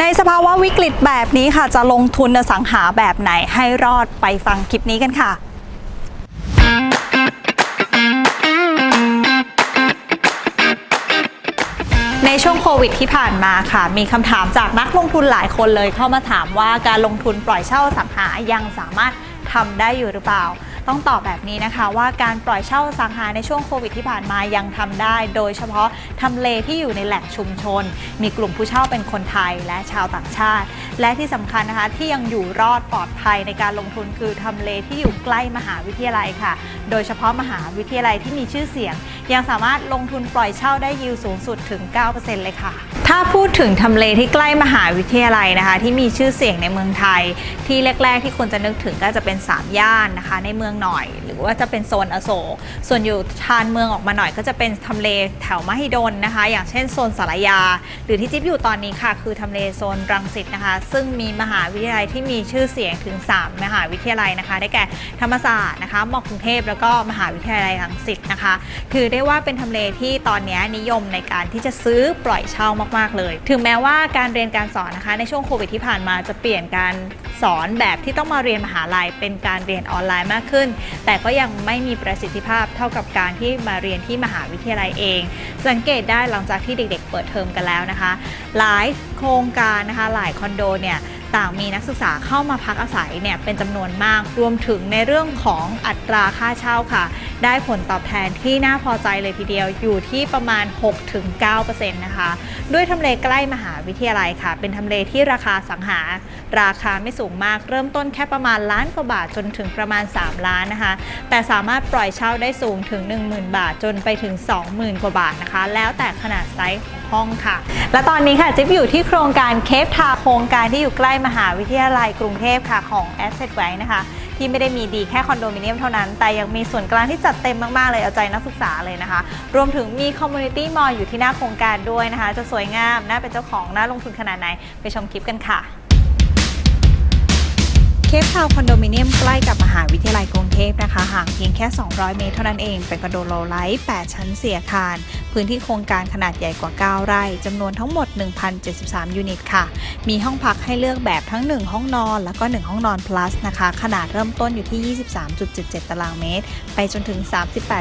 ในสภาวะวิกฤตแบบนี้ค่ะ จะลงทุนอสังหาแบบไหนให้รอดไปฟังคลิปนี้กันค่ะในช่วงโควิดที่ผ่านมาค่ะ มีคำถามจากนักลงทุนหลายคนเลยเข้ามาถามว่าการลงทุนปล่อยเช่าสังหายังสามารถทำได้อยู่หรือเปล่า ต้องตอบแบบนี้นะคะว่าการปล่อยเช่าอสังหาในช่วงโควิดที่ผ่านมายังทำได้ โดยเฉพาะทำเลที่อยู่ในแหล่งชุมชน มีกลุ่มผู้เช่าเป็นคนไทยและชาวต่างชาติ และที่สำคัญนะคะที่ยังอยู่รอดปลอดภัยในการลงทุนคือทำเลที่อยู่ใกล้มหาวิทยาลัยค่ะ โดยเฉพาะมหาวิทยาลัยที่มีชื่อเสียง ยังสามารถลงทุนปล่อยเช่าได้ยิวสูงสุดถึง 9%เลยค่ะถ้าพูดถึงทำเลที่ใกล้มหาวิทยาลัยนะคะ ที่มีชื่อเสียงในเมืองไทย ที่แรก ๆ ที่คนจะนึกถึงก็จะเป็น3ย่านนะคะ ในเมืองหน่อย หรือว่าจะเป็นโซนอโศกส่วนอยู่ชานเมืองออกมาหน่อยก็จะเป็นทำเลแถวมหิดลนะคะ อย่างเช่นโซนสารยา หรือที่จิ๊บอยู่ตอนนี้ค่ะ คือทำเลโซนรังสิตนะคะ ซึ่งมีมหาวิทยาลัยที่มีชื่อเสียงถึง 3 มหาวิทยาลัยนะคะ ได้แก่ธรรมศาสตร์นะคะมอกรุงเทพแล้วก็มหาวิทยาลัยรังสิตนะคะ ถือได้ว่าเป็นทำเลที่ตอนนี้นิยมในการที่จะซื้อปล่อยเช่ามาก ๆ เลย ถึงแม้ว่าการเรียนการสอนนะคะในช่วงโควิดที่ผ่านมาจะเปลี่ยนการสอนแบบที่ต้องมาเรียนมหาลัยเป็นการเรียนออนไลน์มากขึ้นแต่ก็ยังไม่มีประสิทธิภาพเท่ากับการที่มาเรียนที่มหาวิทยาลัยเอง สังเกตได้หลังจากที่เด็ก ๆ เปิดเทอมกันแล้วนะคะหลาย ครงการนะคะหลายคอนโดเนี่ยต่างมีนักศึกษาเข้ามาพักอาศัยเนี่ยเป็นจำนวนมากรวมถึงในเรื่องของอัตราค่าเช่าค่ะ ได้ผลตอบแทนที่น่าพอใจเลยทีเดียวอยู่ที่ประมาณ 6-9%นะคะ ด้วยทำเลใกล้มหาวิทยาลัยค่ะ เป็นทำเลที่ราคาสังหา ราคาไม่สูงมาก เริ่มต้นแค่ประมาณล้านกว่าบาทจนถึงประมาณ 3 ล้านนะคะ แต่สามารถปล่อยเช่าได้สูงถึง 10,000 บาทจนไปถึง 20,000 กว่าบาทนะคะ แล้วแต่ขนาดไซส์ ห้องค่ะ และตอนนี้ค่ะจิ๊บอยู่ที่โครงการเคฟทาโครงการที่อยู่ใกล้มหาวิทยาลัยกรุงเทพค่ะของ Asset ไว้นะคะ ที่ไม่ได้มีดีแค่คอนโดมิเนียมเท่านั้น แต่ยังมีส่วนกลางที่จัดเต็มมาก ๆ เลยเอาใจนักศึกษาเลยนะคะ รวมถึงมีคอมมูนิตี้มอลอยู่ที่หน้าโครงการด้วยนะคะ จะสวยงามน่าเป็นเจ้าของน่าลงทุนขนาดไหนไปชมคลิปกันค่ะ เคปทาวคอนโดมิเนียมใกล้กับมหาวิทยาลัยกรุงเทพนะคะ ห่างเพียงแค่ 200 เมตรเท่านั้นเอง เป็นคอนโดโลไลท์ 8 ชั้นเสียอาคาร พื้นที่โครงการขนาดใหญ่กว่า 9 ไร่จำนวนทั้งหมด 1,073 ยูนิตค่ะ มีห้องพักให้เลือกแบบทั้ง 1 ห้องนอน แล้วก็ 1 ห้องนอน plus นะคะ ขนาดเริ่มต้นอยู่ที่ 23.77 ตารางเมตร ไปจนถึง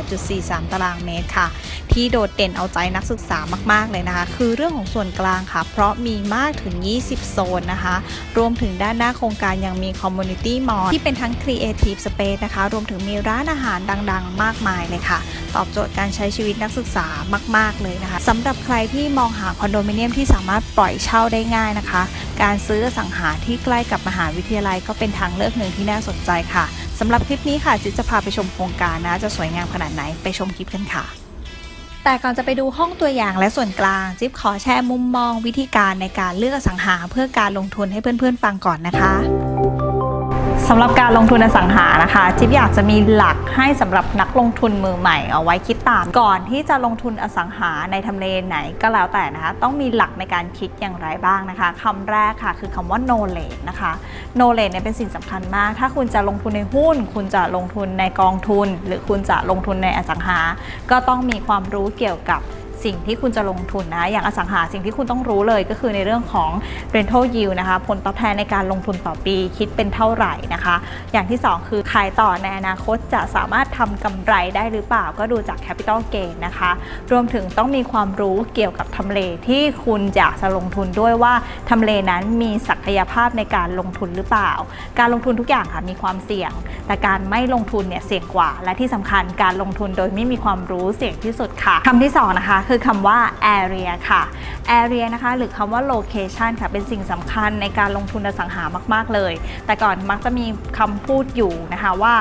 38.43 ตารางเมตรค่ะ ที่โดดเด่นเอาใจนักศึกษามาก ๆ เลยนะคะ คือเรื่องของส่วนกลางค่ะ เพราะมีมากถึง 20 โซนนะคะ รวมถึงด้านหน้าโครงการยังมีคอม Community Mall ที่เป็นทั้ง Creative Space นะคะ รวมถึงมีร้านอาหารดังๆ มากมายเลยค่ะ ตอบโจทย์การใช้ชีวิตนักศึกษามาก ๆ เลยนะคะสำหรับใครที่มองหาคอนโดมิเนียมที่สามารถปล่อยเช่าได้ง่ายนะคะ การซื้อสังหาที่ใกล้กับมหาวิทยาลัยก็เป็นทางเลือกหนึ่งที่น่าสนใจค่ะสำหรับคลิปนี้ค่ะจิตจะพาไปชมโครงการนะจะสวยงามขนาดไหนไปชมคลิปกันค่ะแต่ก่อนจะไปดูห้องตัวอย่างและส่วนกลาง จิ๊บขอแชร์มุมมองวิธีการในการเลือกสังหาเพื่อการลงทุนให้เพื่อนๆฟังก่อนนะคะ สำหรับการลงทุนอสังหานะคะจิ๊บอยากจะมีหลักให้สำหรับนักลงทุนมือใหม่เอาไว้คิดตาม ก่อนที่จะลงทุนอสังหาในทำเลไหนก็แล้วแต่นะคะต้องมีหลักในการคิดอย่างไรบ้างนะคะคำแรกค่ะคือคำว่า knowledge นะคะ knowledge เนี่ยเป็นสิ่งสำคัญมาก ถ้าคุณจะลงทุนในหุ้น คุณจะลงทุนในกองทุน หรือคุณจะลงทุนในอสังหา ก็ต้องมีความรู้เกี่ยวกับ สิ่งที่คุณจะลงทุนนะอย่างอสังหาสิ่งที่คุณต้องรู้เลยก็คือในเรื่องของ rental yield นะคะ ผลตอบแทนในการลงทุนต่อปีคิดเป็นเท่าไหร่นะคะ อย่างที่ 2 คือขายต่อในอนาคตจะสามารถทำกำไรได้หรือเปล่าก็ดูจาก capital gain นะคะ รวมถึงต้องมีความรู้เกี่ยวกับทำเลที่คุณอยากจะลงทุนด้วยว่าทำเลนั้นมีศักยภาพในการลงทุนหรือเปล่า การลงทุนทุกอย่างค่ะมีความเสี่ยง แต่การไม่ลงทุนเนี่ยเสี่ยงกว่า และที่สำคัญการลงทุนโดยไม่มีความรู้เสี่ยงที่สุดค่ะคำที่สองนะคะคือคำว่า area ค่ะ area นะคะ หรือคำว่า location ค่ะ เป็นสิ่งสำคัญในการลงทุนอสังหามาก ๆ เลย แต่ก่อนมักจะมีคำพูดอยู่นะคะว่า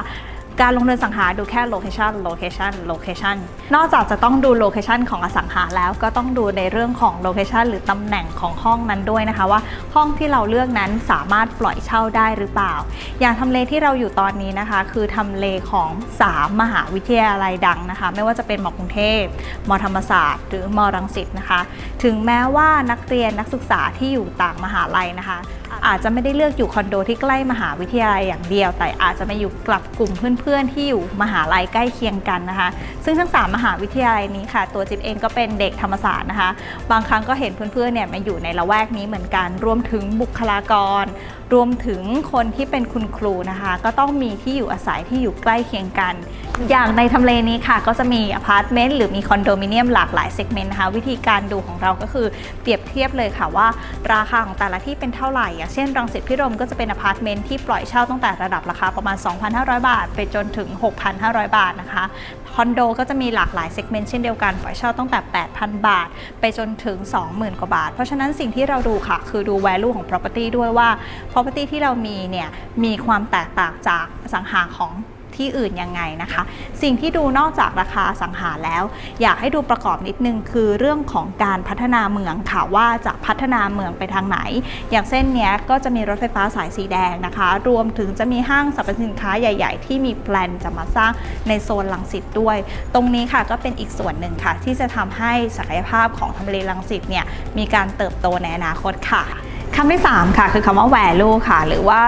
การลงทุนสังหาดูแค่ location location location นอกจากจะต้องดู location ของอสังหาแล้วก็ต้องดูในเรื่องของ location หรือตำแหน่งของห้องนั้นด้วยนะคะว่าห้องที่เราเลือกนั้นสามารถปล่อยเช่าได้หรือเปล่า อย่างทำเลที่เราอยู่ตอนนี้นะคะ คือทำเลของ 3 มหาวิทยาลัยดังนะคะ ไม่ว่าจะเป็นมอกรุงเทพมธรรมศาสตร์ หรือมรังสิตนะคะ ถึงแม้ว่านักเรียนนักศึกษาที่อยู่ต่างมหาลัยนะคะ อาจจะไม่ได้เลือกอยู่คอนโดที่ใกล้มหาวิทยาลัยอย่างเดียว แต่อาจจะมาอยู่กลับกลุ่มเพื่อนๆ ที่อยู่มหาลัยใกล้เคียงกันนะคะ ซึ่งทั้ง 3 มหาวิทยาลัยนี้ค่ะ ตัวจิ๊บเองก็เป็นเด็กธรรมศาสตร์นะคะ บางครั้งก็เห็นเพื่อนๆเนี่ยมาอยู่ในละแวกนี้เหมือนกันรวมถึงบุคลากร รวมถึงคนที่เป็นคุณครูนะคะ ก็ต้องมีที่อยู่อาศัยที่อยู่ใกล้เคียงกัน อย่างในทำเลนี้ค่ะ ก็จะมีอพาร์ตเมนต์หรือมีคอนโดมิเนียมหลากหลายเซกเมนต์นะคะ วิธีการดูของเราก็คือเปรียบเทียบเลยค่ะว่า ราคาของแต่ละที่เป็นเท่าไหร่ อย่างเช่น รังสิตพิรมก็จะเป็นอพาร์ตเมนต์ที่ปล่อยเช่าตั้งแต่ระดับราคาประมาณ 2,500 บาท ไปจนถึง 6,500 บาทนะคะคอนโดก็จะมีหลากหลายเซกเมนต์เช่นเดียวกันปล่อยเช่าตั้งแต่ 8,000 บาท ไปจนถึง 20,000 กว่าบาท เพราะฉะนั้นสิ่งที่เราดูค่ะ คือดู value ของ property ด้วยว่า property ที่เรามีเนี่ยมีความแตกต่างจากสังหาของที่อื่นยังไงนะคะ สิ่งที่ดูนอกจากราคาสังหาแล้ว อยากให้ดูประกอบนิดนึงคือเรื่องของการพัฒนาเมืองค่ะว่าจะพัฒนาเมืองไปทางไหน อย่างเส้นเนี้ยก็จะมีรถไฟฟ้าสายสีแดงนะคะ รวมถึงจะมีห้างสรรพสินค้าใหญ่ ๆ ที่มีแพลนจะมาสร้างในโซนลังสิตด้วย ตรงนี้ค่ะก็เป็นอีกส่วนหนึ่งค่ะ ที่จะทำให้ศักยภาพของทำเลลังสิตเนี่ยมีการเติบโตในอนาคตค่ะ คำที่ 3 ค่ะ คือคำว่า value ค่ะ หรือว่า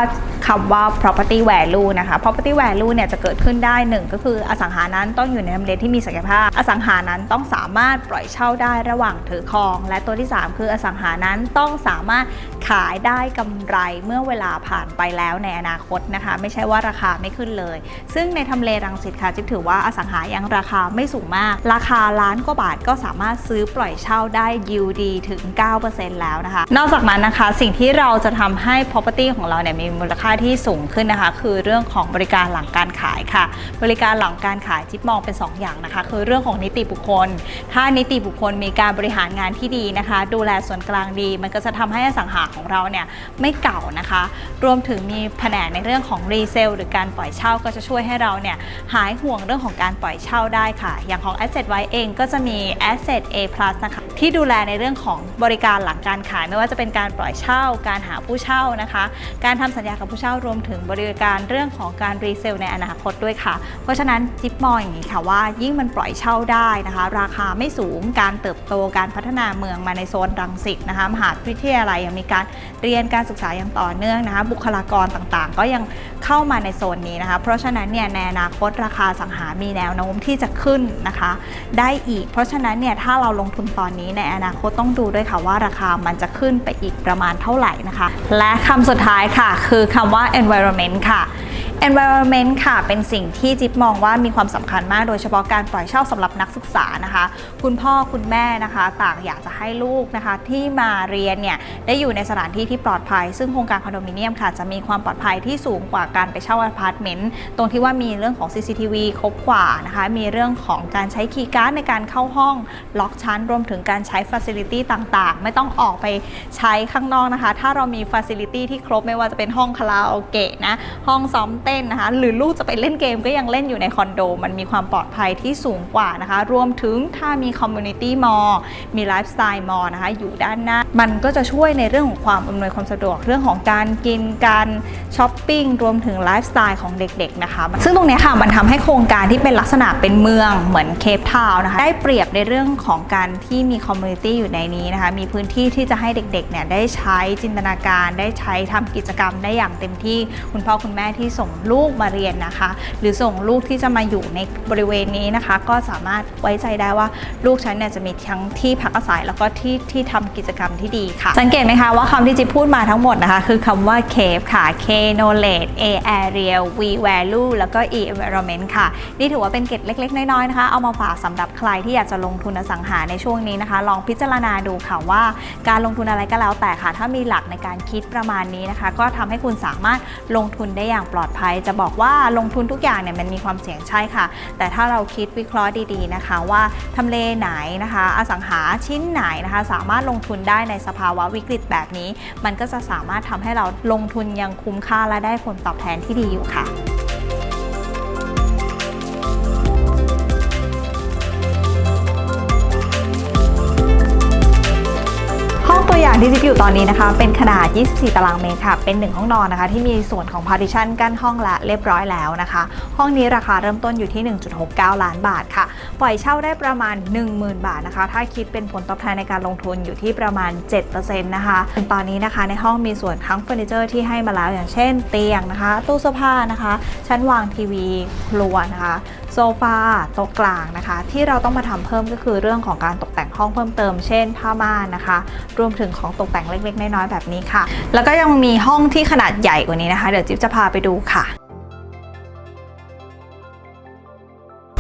คำว่า property value นะคะ property value เนี่ยจะเกิดขึ้นได้หนึ่งก็คืออสังหานั้นต้องอยู่ในทำเลที่มีศักยภาพ อสังหานั้นต้องสามารถปล่อยเช่าได้ระหว่างถือครอง และตัวที่ 3 คืออสังหานั้นต้องสามารถขายได้กำไรเมื่อเวลาผ่านไปแล้วในอนาคตนะคะ ไม่ใช่ว่าราคาไม่ขึ้นเลย ซึ่งในทำเลรังสิตค่ะจิ๊บถือว่าอสังหายังราคาไม่สูงมาก ราคาล้านกว่าบาทก็สามารถซื้อปล่อยเช่าได้ยิวดีถึง 9%แล้วนะคะ นอกจากนั้นนะคะสิ่งที่เราจะทำให้ property ของเราเนี่ยมีมูลค่าที่สูงขึ้นนะคะ คือเรื่องของบริการหลังการขายค่ะ บริการหลังการขายจิ๊บมองเป็น 2 อย่างนะคะ คือเรื่องของนิติบุคคล ถ้านิติบุคคลมีการบริหารงานที่ดีนะคะ ดูแลส่วนกลางดี มันก็จะทำให้อสังหาของเราเนี่ยไม่เก่านะคะ รวมถึงมีแผนกในเรื่องของรีเซลหรือการปล่อยเช่าก็จะช่วยให้เราเนี่ยหายห่วงเรื่องของการปล่อยเช่าได้ค่ะ อย่างของ Asset ไว้เองก็จะมี Asset A นะคะ ที่ดูแลในเรื่องของบริการหลังการขาย ไม่ว่าจะเป็นการปล่อยเช่า การหาผู้เช่านะคะ การทำสัญญากับผู้เช่ารวมถึงบริการเรื่องของการรีเซลในอนาคตด้วยค่ะ เพราะฉะนั้นจิ๊บมองอย่างนี้ค่ะว่ายิ่งมันปล่อยเช่าได้นะคะ ราคาไม่สูงการเติบโตการพัฒนาเมืองมาในโซนรังสิตนะคะมหาวิทยาลัยยังมีการเรียนการศึกษาอย่างต่อเนื่องนะคะ บุคลากรต่างๆ ก็ยังเข้ามาในโซนนี้นะคะ เพราะฉะนั้นเนี่ยในอนาคตราคาสังหามีแนวโน้มที่จะขึ้นนะคะ ได้อีก เพราะฉะนั้นเนี่ยถ้าเราลงทุนตอนนี้ในอนาคตต้องดูด้วยค่ะว่าราคามันจะขึ้นไปอีกประมาณเท่าไหร่นะคะ และคำสุดท้ายค่ะ คือคำว่า environment ค่ะ environment ค่ะ เป็นสิ่งที่จิ๊บมองว่ามีความสำคัญมาก โดยเฉพาะการปล่อยเช่าสำหรับนักศึกษานะคะ คุณพ่อคุณแม่นะคะ ต่างอยากจะให้ลูกนะคะ ที่มาเรียนเนี่ยได้อยู่ในสถานที่ที่ปลอดภัย ซึ่งโครงการคอนโดมิเนียมค่ะ จะมีความปลอดภัยที่สูงกว่าการไปเช่าอพาร์ตเมนต์ตรงที่ว่ามีเรื่องของ CCTV ครบกว่านะคะ มีเรื่องของการใช้คีย์การ์ดในการเข้าห้องล็อกชั้น รวมถึงการใช้ฟั c i ลิตี้ต่างๆ ไม่ต้องออกไปใช้ข้างนอกนะคะ ถ้าเรามีฟั c i ลิตี้ที่ครบไม่ว่าจะเป็นห้องคาราโอเกะนะห้องซ้อมเต้นนะคะ หรือลูกจะไปเล่นเกมก็ยังเล่นอยู่ในคอนโด มันมีความปลอดภัยที่สูงกว่านะคะ รวมถึงถ้ามีคอมมูนิตี้มอลมีไลฟ์สไตล์มอลนะคะ อยู่ด้านหน้า มันก็จะช่วยในเรื่องของความอำนวยความสะดวกเรื่องของการกินการช้อปปิ้งรวมถึงไลฟ์สไตล์ของเด็กๆนะคะ ซึ่งตรงนี้ค่ะมันทำให้โครงการที่เป็นลักษณะเป็นเมืองเหมือนเคปทาวน์นะคะได้เปรียบในเรื่องของการที่มีคอมมูนิตี้อยู่ในนี้นะคะ มีพื้นที่ที่จะให้เด็กๆเนี่ยได้ใช้จินตนาการ ได้ใช้ทำกิจกรรมได้อย่างเต็มที่คุณพ่อคุณแม่ที่ส่งลูกมาเรียนนะคะ หรือส่งลูกที่จะมาอยู่ในบริเวณนี้นะคะ ก็สามารถไว้ใจได้ว่าลูกฉันเนี่ยจะมีทั้งที่พักอาศัยแล้วก็ที่ที่ทำกิจกรรมที่ดีค่ะ สังเกตไหมคะว่าคำที่จิ๊บพูดมาทั้งหมดนะคะ คือคำว่า CAVE ค่ะ K knowledge A area V value แล้วก็ E environment ค่ะ นี่ถือว่าเป็นเกร็ดเล็ก ๆ น้อยๆนะคะ เอามาฝากสำหรับใครที่อยากจะลงทุนอสังหาในช่วงนี้นะคะ ลองพิจารณาดูค่ะว่าการลงทุนอะไรก็แล้วแต่ค่ะ ถ้ามีหลักในการคิดประมาณนี้นะคะ ก็ทำให้คุณสามารถลงทุนได้อย่างปลอดภัย จะบอกว่าลงทุนทุกอย่างเนี่ยมันมีความเสี่ยงใช่ค่ะ แต่ถ้าเราคิดวิเคราะห์ดีๆนะคะ ว่าทำเลไหนนะคะ อสังหาชิ้นไหนนะคะ สามารถลงทุนได้ในในสภาวะวิกฤตแบบนี้ มันก็จะสามารถทำให้เราลงทุนยังคุ้มค่าและได้ผลตอบแทนที่ดีอยู่ค่ะ ที่จิ๊บอยู่ตอนนี้นะคะ เป็นขนาด 24 ตารางเมตรค่ะ เป็นหนึ่งห้องนอนนะคะ ที่มีส่วนของ partition กั้นห้องละเรียบร้อยแล้วนะคะ ห้องนี้ราคาเริ่มต้นอยู่ที่ 1.69 ล้านบาทค่ะ ปล่อยเช่าได้ประมาณ 10,000 บาทนะคะ ถ้าคิดเป็นผลตอบแทนในการลงทุนอยู่ที่ประมาณ 7%นะคะตอนนี้นะคะในห้องมีส่วนทั้งเฟอร์นิเจอร์ที่ให้มาแล้วอย่างเช่น เตียงนะคะ ตู้เสื้อผ้านะคะ ชั้นวางทีวีครัวนะคะโซฟาโต๊ะกลางนะคะ ที่เราต้องมาทำเพิ่มก็คือเรื่องของการตกแต่งห้องเพิ่มเติม เช่นผ้าม่านนะคะ รวมถึงของตกแต่งเล็กๆ น้อยๆแบบนี้ค่ะ แล้วก็ยังมีห้องที่ขนาดใหญ่กว่านี้นะคะ เดี๋ยวจิ๊บจะพาไปดูค่ะ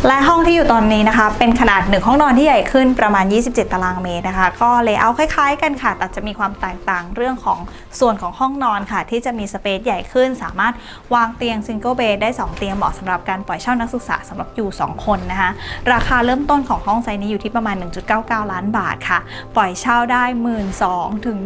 และห้องที่อยู่ตอนนี้นะคะ เป็นขนาดหนึ่งห้องนอนที่ใหญ่ขึ้นประมาณ 27 ตารางเมตรนะคะ ก็เลเยอร์คล้ายๆ กันค่ะแต่จะมีความแตกต่างเรื่องของส่วนของห้องนอนค่ะ ที่จะมีสเปซใหญ่ขึ้น สามารถวางเตียงซิงเกิลเบดได้ 2 เตียงเหมาะสำหรับการปล่อยเช่านักศึกษาสำหรับอยู่ 2 คนนะคะ ราคาเริ่มต้นของห้องไซส์นี้อยู่ที่ประมาณ 1.99 ล้านบาทค่ะ ปล่อยเช่าได้1 2 0 0 0ถึง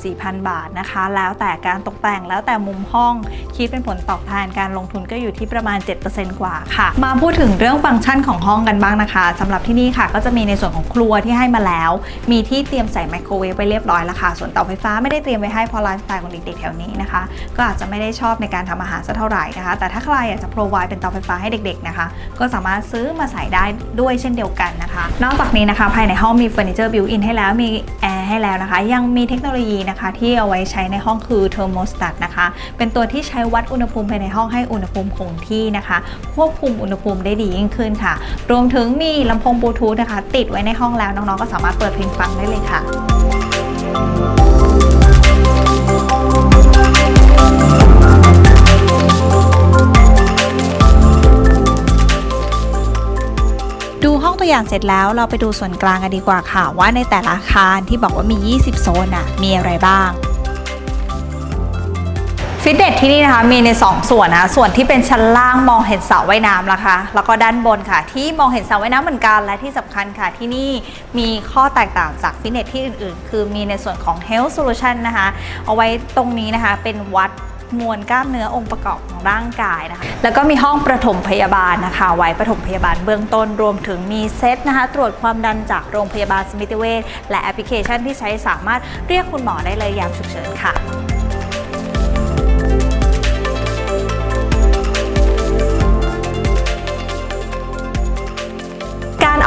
14,000 บาทนะคะ แล้วแต่การตกแต่งแล้วแต่มุมห้องคิดเป็นผลตอบแทนการลงทุนก็อยู่ที่ประมาณ 7%กว่าค่ะ มาพูดถึงเรื่องฟังก์ชันของห้องกันบ้างนะคะสำหรับที่นี่ค่ะ ก็จะมีในส่วนของครัวที่ให้มาแล้ว มีที่เตรียมใส่ไมโครเวฟไว้เรียบร้อยแล้วค่ะ ส่วนเตาไฟฟ้าไม่ได้เตรียมไว้ให้เพราะไลฟ์สไตล์ของเด็กๆแถวนี้นะคะ ก็อาจจะไม่ได้ชอบในการทำอาหารสักเท่าไหร่นะคะ แต่ถ้าใครอยากจะโปรไวเป็นเตาไฟฟ้าให้เด็กๆนะคะ ก็สามารถซื้อมาใส่ได้ด้วยเช่นเดียวกันนะคะ นอกจากนี้นะคะ ภายในห้องมีเฟอร์นิเจอร์บิวอินให้แล้วมีแอ ให้แล้วนะคะ ยังมีเทคโนโลยีนะคะที่เอาไว้ใช้ในห้องคือเทอร์โมสตัตนะคะ เป็นตัวที่ใช้วัดอุณหภูมิภายในห้องให้อุณหภูมิคงที่นะคะ ควบคุมอุณหภูมิได้ดียิ่งขึ้นค่ะ รวมถึงมีลำโพงบลูทูธนะคะ ติดไว้ในห้องแล้วน้องๆก็สามารถเปิดเพลงฟังได้เลยค่ะ ตัวอย่างเสร็จแล้วเราไปดูส่วนกลางกันดีกว่าค่ะ ว่าในแต่ละอาคารที่บอกว่ามี 20 โซนอะมีอะไรบ้างฟิตเนสที่นี่นะคะมีใน 2 ส่วนนะส่วนที่เป็นชั้นล่างมองเห็นสระว่ายน้ำนะคะ แล้วก็ด้านบนค่ะ ที่มองเห็นสระว่ายน้ำเหมือนกันและที่สำคัญค่ะ ที่นี่มีข้อแตกต่างจากฟิตเนสที่อื่นๆ คือมีในส่วนของ Health Solution นะคะ เอาไว้ตรงนี้นะคะเป็นวัด มวลกล้ามเนื้อองค์ประกอบของร่างกายนะคะ แล้วก็มีห้องประถมพยาบาลนะคะ ไว้ประถมพยาบาลเบื้องต้นรวมถึงมีเซตนะคะ ตรวจความดันจากโรงพยาบาลสมิติเวชและแอปพลิเคชันที่ใช้สามารถเรียกคุณหมอได้เลยยามฉุกเฉินค่ะ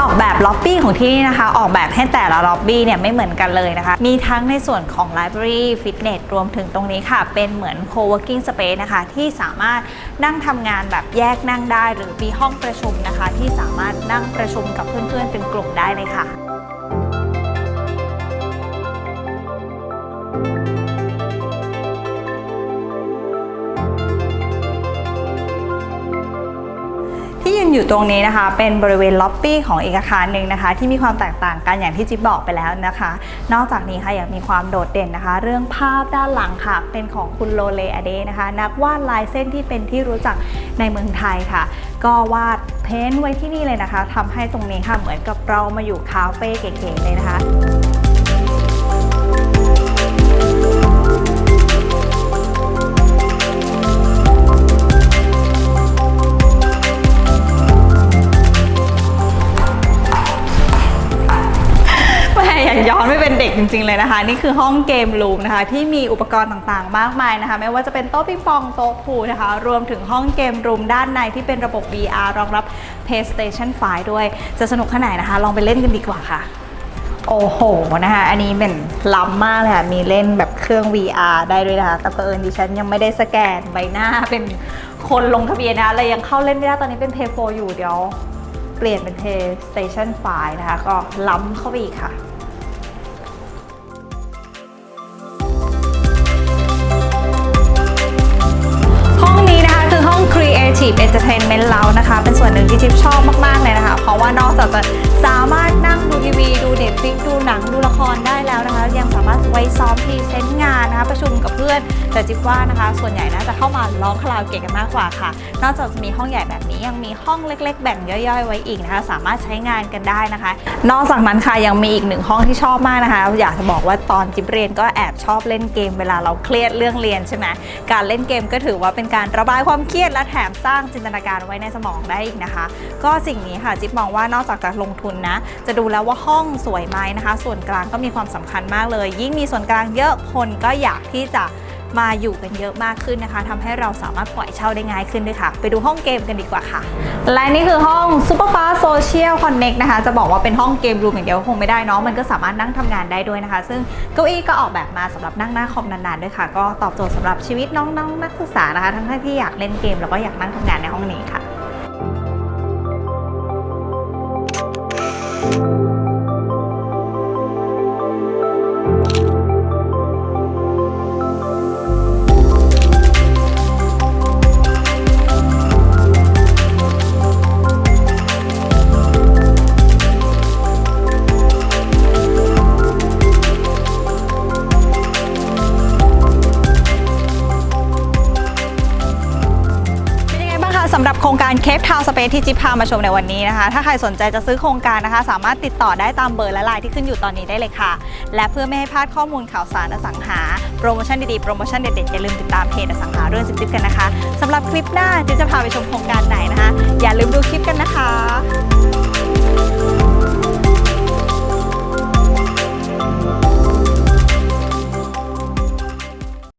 ออกแบบล็อบบี้ของที่นี่นะคะ ออกแบบให้แต่ละล็อบบี้เนี่ยไม่เหมือนกันเลยนะคะ มีทั้งในส่วนของไลบรารีฟิตเนสรวมถึงตรงนี้ค่ะ เป็นเหมือนโคเวิร์กิ้งสเปซนะคะที่สามารถนั่งทำงานแบบแยกนั่งได้ หรือมีห้องประชุมนะคะ ที่สามารถนั่งประชุมกับเพื่อนๆเป็นกลุ่มได้เลยค่ะ อยู่ตรงนี้นะคะ เป็นบริเวณล็อบบี้ของอีกอาคารหนึ่งนะคะ ที่มีความแตกต่างกันอย่างที่จิ๊บบอกไปแล้วนะคะ นอกจากนี้ค่ะยังมีความโดดเด่นนะคะ เรื่องภาพด้านหลังค่ะ เป็นของคุณโลเลอเดนะคะ นักวาดลายเส้นที่เป็นที่รู้จักในเมืองไทยค่ะ ก็วาดเพ้นท์ไว้ที่นี่เลยนะคะทำให้ตรงนี้ค่ะเหมือนกับเรามาอยู่คาเฟ่เก๋ๆเลยนะคะ แม่อยากย้อนไม่เป็นเด็กจริง ๆ เลยนะคะ นี่คือห้องเกมรูมนะคะ ที่มีอุปกรณ์ต่างๆ มากมายนะคะ ไม่ว่าจะเป็นโต๊ะปิงปองโต๊ะพูนะคะ รวมถึงห้องเกมรูมด้านในที่เป็นระบบ VR รองรับ PlayStation 5 ด้วย จะสนุกขนาดไหนนะคะ ลองไปเล่นกันดีกว่าค่ะ โอ้โหนะคะ อันนี้เป็นล้ำมากเลยค่ะ มีเล่นแบบเครื่อง VR ได้ด้วยนะคะ แต่เผอิญดิฉันยังไม่ได้สแกนใบหน้าเป็นคนลงทะเบียนนะเลยยังเข้าเล่นไม่ได้ตอนนี้เป็น Play 4อยู่เดี๋ยวเปลี่ยนเป็น PlayStation 5 นะคะ ก็ล้ำเข้าไปอีกค่ะ Creative Entertainment Lounge นะคะ เป็นส่วนหนึ่งที่จิ๊บชอบมากๆเลยนะคะ เพราะว่านอกจากจะสามารถนั่งดูทีวี ดูเน็ตฟิกดูหนังดูละครได้แล้วนะคะ ยังสามารถไว้ซ้อมพรีเซนต์งานนะคะ ประชุมกับเพื่อน แต่จิ๊บว่านะคะ ส่วนใหญ่น่าจะเข้ามาร้องคาราโอเกะกันมากกว่าค่ะ นอกจากจะมีห้องใหญ่แบบนี้ยังมีห้องเล็ก ๆ แบ่งย่อยๆ ไว้อีกนะคะ สามารถใช้งานกันได้นะคะ นอกจากนั้นค่ะยังมีอีกหนึ่งห้องที่ชอบมากนะคะ อยากจะบอกว่าตอนจิ๊บเรียนก็แอบชอบเล่นเกมเวลาเราเครียดเรื่องเรียนใช่ไหมการเล่นเกมก็ถือว่าเป็นการระบายความเครียดและแถมสร้างจินตนาการไว้ในสมองได้อีกนะคะ ก็สิ่งนี้ค่ะจิ๊บมองว่านอกจากจะลงทุนนะ จะดูแล้วว่าห้องสวยไหมนะคะ ส่วนกลางก็มีความสำคัญมากเลย ยิ่งมีส่วนกลางเยอะคนก็อยากที่จะ มาอยู่กันเยอะมากขึ้นนะคะทำให้เราสามารถปล่อยเช่าได้ง่ายขึ้นด้วยค่ะ ไปดูห้องเกมกันดีกว่าค่ะ และนี่คือห้อง Super Fast Social Connect นะคะ จะบอกว่าเป็นห้องเกมรูมอย่างเดียวคงไม่ได้เนาะมันก็สามารถนั่งทำงานได้ด้วยนะคะ ซึ่งเก้าอี้ก็ออกแบบมาสำหรับนั่งหน้าคอมนานๆด้วยค่ะ ก็ตอบโจทย์สำหรับชีวิตน้องๆนักศึกษานะคะ ทั้งที่อยากเล่นเกมแล้วก็อยากนั่งทำงานในห้องนี้ค่ะเป็ สำหรับโครงการเคฟทาวสเปซที่จิ๊บพามาชมในวันนี้นะคะ ถ้าใครสนใจจะซื้อโครงการนะคะ สามารถติดต่อได้ตามเบอร์และไลน์ที่ขึ้นอยู่ตอนนี้ได้เลยค่ะ และเพื่อไม่ให้พลาดข้อมูลข่าวสารอสังหา โปรโมชั่นดีๆ โปรโมชั่นเด็ดๆ อย่าลืมติดตามเพจอสังหาเรื่องจิ๊บๆกันนะคะสำหรับคลิปหน้าจิ๊บจะพาไปชมโครงการไหนนะคะ อย่าลืมดูคลิปกันนะคะ